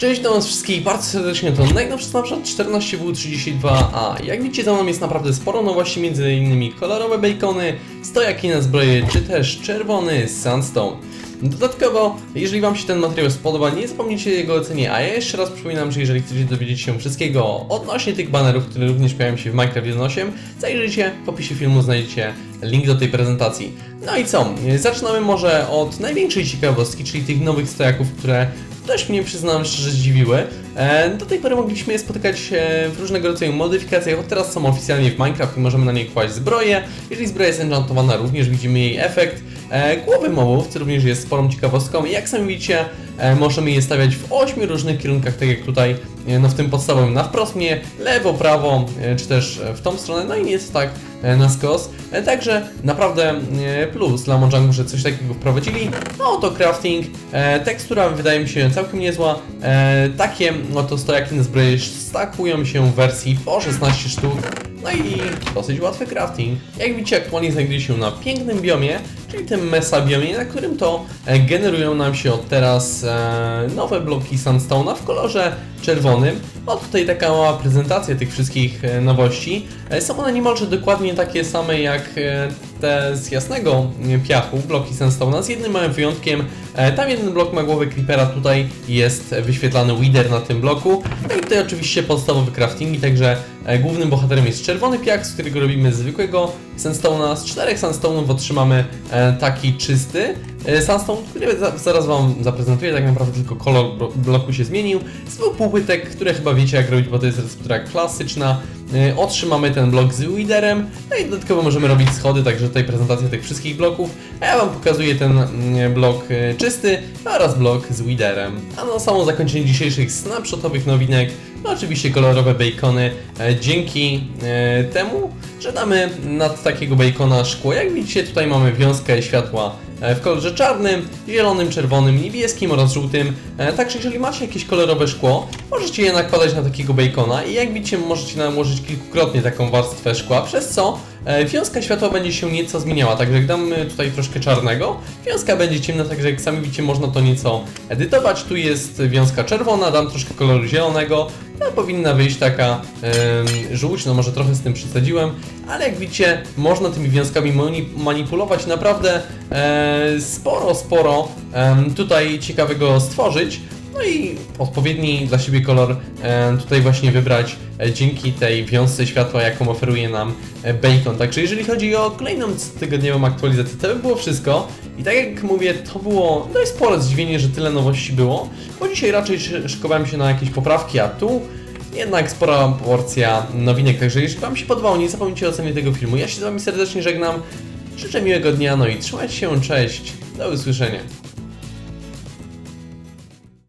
Cześć do was wszystkich, bardzo serdecznie to najnowszy snapshot 14W32A. Jak widzicie za jest naprawdę sporo nowości, m.in. kolorowe bacony, stojaki na zbroję, czy też czerwony sandstone. Dodatkowo, jeżeli wam się ten materiał spodoba, nie zapomnijcie jego ocenie, a ja jeszcze raz przypominam, że jeżeli chcecie dowiedzieć się wszystkiego odnośnie tych banerów, które również pojawią się w Minecraft 1.8, zajrzyjcie, w opisie filmu znajdziecie link do tej prezentacji. No i co, zaczynamy może od największej ciekawostki, czyli tych nowych stojaków, które dość mnie przyznam szczerze zdziwiły. E, do tej pory mogliśmy je spotykać e, w różnego rodzaju modyfikacjach, od teraz są oficjalnie w Minecraft i możemy na niej kłaść zbroję. Jeżeli zbroja jest enchantowana, również widzimy jej efekt. E, głowy mobów, co również jest sporą ciekawostką. Jak sami widzicie, możemy je stawiać w ośmiu różnych kierunkach, tak jak tutaj no w tym podstawowym na wprost mnie, lewo, prawo, czy też w tą stronę, no i jest tak na skos. Także naprawdę plus dla Mojangu, że coś takiego wprowadzili. No to crafting, tekstura wydaje mi się całkiem niezła. Takie oto stojaki na zbroję stakują się w wersji po 16 sztuk. No i dosyć łatwy crafting. Jak widzicie aktualnie znajduje się na pięknym biomie, czyli tym mesa biomie, na którym to e, generują nam się od teraz e, nowe bloki sandstone'a w kolorze czerwonym. No tutaj taka mała prezentacja tych wszystkich e, nowości. Są one niemalże dokładnie takie same jak te z jasnego piachu, bloki sandstone'a, z jednym małym wyjątkiem. Tam jeden blok ma głowę creepera, tutaj jest wyświetlany Wither na tym bloku. No i tutaj oczywiście podstawowy crafting, także głównym bohaterem jest czerwony piach, z którego robimy zwykłego sandstone'a. Z czterech sandstone'ów otrzymamy taki czysty e, sandstone, który zaraz Wam zaprezentuję, tak naprawdę tylko kolor bloku się zmienił. Z dwóch półpłytek, które chyba wiecie jak robić, bo to jest receptura klasyczna. E, otrzymamy ten blok z Widerem, no i dodatkowo możemy robić schody, także tutaj prezentacja tych wszystkich bloków. A ja Wam pokazuję ten mm, blok e, czysty oraz blok z Widerem. A na samo zakończenie dzisiejszych snapshotowych nowinek no oczywiście kolorowe bacony dzięki temu że damy nad takiego bacona szkło. Jak widzicie tutaj mamy wiązkę światła e, w kolorze czarnym, zielonym, czerwonym, niebieskim oraz żółtym. E, także jeżeli macie jakieś kolorowe szkło, możecie je nakładać na takiego bacona i jak widzicie możecie nałożyć kilkukrotnie taką warstwę szkła, przez co e, wiązka światła będzie się nieco zmieniała. Także jak damy tutaj troszkę czarnego, wiązka będzie ciemna, także jak sami widzicie można to nieco edytować. Tu jest wiązka czerwona, dam troszkę koloru zielonego, no, powinna wyjść taka yy, żółć, no może trochę z tym przesadziłem, ale jak widzicie, można tymi wiązkami manipulować naprawdę e, sporo, sporo e, tutaj ciekawego stworzyć. No i odpowiedni dla siebie kolor e, tutaj właśnie wybrać e, dzięki tej wiązce światła, jaką oferuje nam e, Bacon. Także jeżeli chodzi o kolejną tygodniową aktualizację, to by było wszystko. I tak jak mówię, to było dość spore zdziwienie, że tyle nowości było, bo dzisiaj raczej szykowałem się na jakieś poprawki, a tu jednak spora porcja nowinek. Także jeśli Wam się podobało, nie zapomnijcie o ocenie tego filmu. Ja się z Wami serdecznie żegnam. Życzę miłego dnia, no i trzymajcie się, cześć, do usłyszenia.